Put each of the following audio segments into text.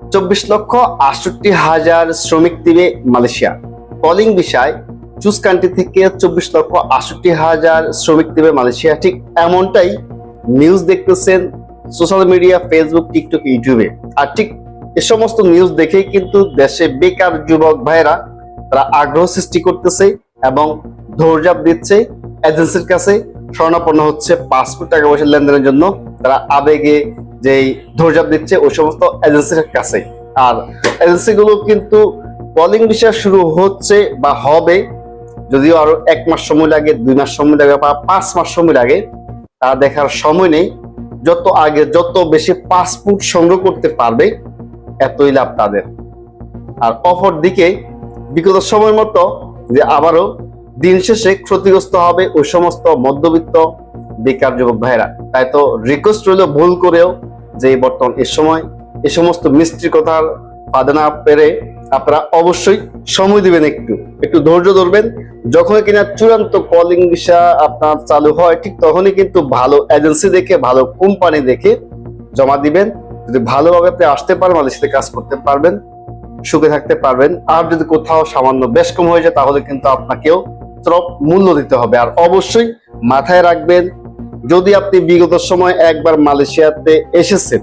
চব্বিশ লক্ষ আটষট্টি হাজার শ্রমিক দিবে মালয়েশিয়া। কলিং বিষয়, চুজ কান্ট্রি থেকে চব্বিশ লক্ষ আটষট্টি হাজার শ্রমিক দিবে মালয়েশিয়া। ঠিক এমনটাই নিউজ দেখতেছেন সোশ্যাল মিডিয়া ফেসবুক টিকটক ইউটিউবে আর ঠিক এ সমস্ত নিউজ দেখেই কিন্তু দেশে বেকার যুবক ভাইরা তারা আগ্রহ সৃষ্টি করতেছে এবং ধৈর্যাপ দিচ্ছে এজেন্সির কাছে। স্বর্ণাপন্ন হচ্ছে পাসপোর্ট টাকা পয়সা লেনদেনের জন্য। তারা আবেগে যেই ধৈর্যাপ দিচ্ছে ওই সমস্ত এজেন্সির কাছে। আর এজেন্সিগুলো কিন্তু কলিং বিষয় শুরু হচ্ছে বা হবে, যদিও আরও এক মাস সময় লাগে, দুই মাস সময় লাগে বা পাঁচ মাস সময় লাগে, তা দেখার সময় নেই। যত আগে যত বেশি পাসপোর্ট সংগ্রহ করতে পারবে, এতই লাভ তাদের। আর অপর দিকে বিগত সময় মতো যে আবারও দিন শেষে ক্ষতিগ্রস্ত হবে ওই সমস্ত মধ্যবিত্ত বেকার যুবক ভাইরা তাই তো রিকোয়েস্ট রইল ভুল করেও যে বর্তমান এ সময়, এ সমস্ত মিষ্টি কথার বাধা পেরে আপনারা অবশ্যই সময় দিবেন একটু। একটু ধৈর্য ধরবেন। যখন কিনা চূড়ান্ত কলিং ভিসা আপনার চালু হয়, ঠিক তখনই কিন্তু ভালো এজেন্সি দেখে, ভালো কোম্পানি দেখে জমা দিবেন। যদি ভালোভাবে আপনি আসতে পারেন মালয়েশিয়াতে কাজ করতে পারবেন, সুখে থাকতে পারবেন। আর যদি কোথাও সামান্য বেশ কম হয়ে যায়, তাহলে কিন্তু আপনাকেও মূল্য দিতে হবে। আর অবশ্যই মাথায় রাখবেন যদি আপনি বিগত সময় একবার মালয়েশিয়াতে এসেছেন,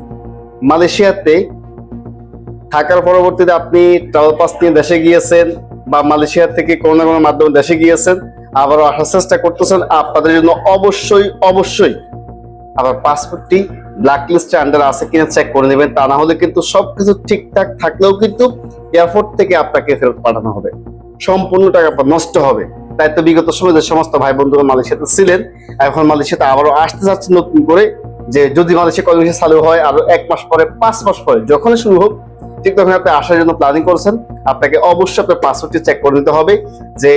মালয়েশিয়াতে থাকার পরবর্তীতে আপনি ট্রাভেল পাস নিয়ে দেশে গিয়েছেন বা মালয়েশিয়া থেকে কোনো না কোনো মাধ্যমে দেশে গিয়েছেন, আবারও আসার চেষ্টা করতেছেন, আপনাদের জন্য অবশ্যই অবশ্যই আবার পাসপোর্টটি ব্ল্যাক লিস্টে আন্ডার আছে কিনা চেক করে নেবেন। তা না হলে কিন্তু সবকিছু ঠিকঠাক থাকলেও কিন্তু এয়ারপোর্ট থেকে আপনাকে ফেরত পাঠানো হবে। সম্পূর্ণ টাকা নষ্ট হবে। তো বিগত সময় যে সমস্ত ভাই বন্ধুরা মালয়েশিয়াতে ছিলেন, এখন মালয়েশিয়াতে আবারও আসতে যাচ্ছে নতুন করে যে যদি মালয়েশিয়া কলেজে চালু হয়, আরও এক মাস পরে, পাঁচ মাস পরে, যখনই শুরু হোক, ঠিক তখন আপনি আসার জন্য প্ল্যানিং করছেন। আপনাকে অবশ্যই আপনার পাসপোর্টটি চেক করে নিতে হবে যে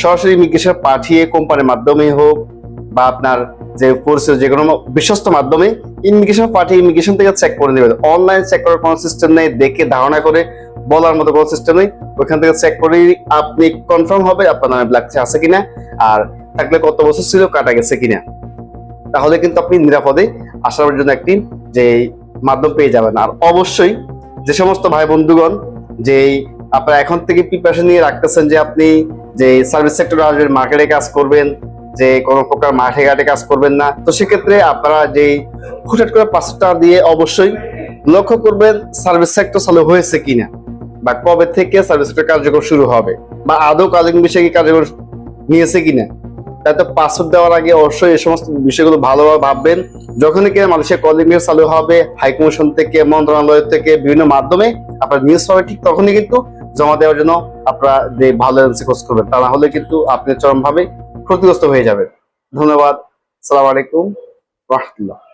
সরাসরি ইমিগ্রেশন পাঠিয়ে কোম্পানির মাধ্যমে হোক বা আপনার যে পরিচিত যে কোনো বিশ্বস্ত মাধ্যমে ইমিগ্রেশন পাঠিয়ে ইমিগ্রেশন থেকে চেক করে নেবেন। অনলাইন চেক করার কোনো সিস্টেম নেই, দেখে ধারণা করে বলার মতো কোনো সিস্টেম নেই। ওইখান থেকে চেক করেই আপনি কনফার্ম হবে আপনার নামে ব্ল্যাক আছে কিনা, আর থাকলে কত বছর ছিল, কাটা গেছে কিনা। তাহলে কিন্তু আপনি নিরাপদে আসার জন্য একটি যে মাধ্যম পেয়ে যাবেন। আর অবশ্যই যে সমস্ত ভাই বন্ধুগণ, যে আপনারা এখন থেকে প্রিপারেশন নিয়ে রাখতেছেন যে আপনি যে সার্ভিস সেক্টরে আসবেন মার্কেটে কাজ করবেন, যে কোনো প্রকার মাঠে ঘাটে কাজ করবেন না, তো সেক্ষেত্রে আপনারা যে হুটহাট করে পাঁচটা দিয়ে অবশ্যই লক্ষ্য করবেন সার্ভিস সেক্টর চালু হয়েছে কিনা। বা কবে থেকে সার্ভিস সেক্টর কার্যক্রম শুরু হবে? বা আদৌ কালিং বিষয়ে কি কার্যক্রম নিয়েছে কিনা? তাই তো পাসওয়ার্ড দেওয়ার আগে অবশ্যই এই সমস্ত বিষয়গুলো ভালোভাবে ভাববেন। যখনই কি মানুষের কলিং এর চালু হবে হাইকমিশন থেকে, মন্ত্রণালয় থেকে বিভিন্ন মাধ্যমে আপনার নিউজ পাবে ঠিক তখনই কিন্তু জমা দেওয়ার জন্য আপনারা যে ভালো এজেন্সি খোঁজ করবেন। তা না হলে কিন্তু আপনি চরমভাবে ক্ষতিগ্রস্ত হয়ে যাবেন। ধন্যবাদ। সালাম আলাইকুম। রহমতুল্লাহ।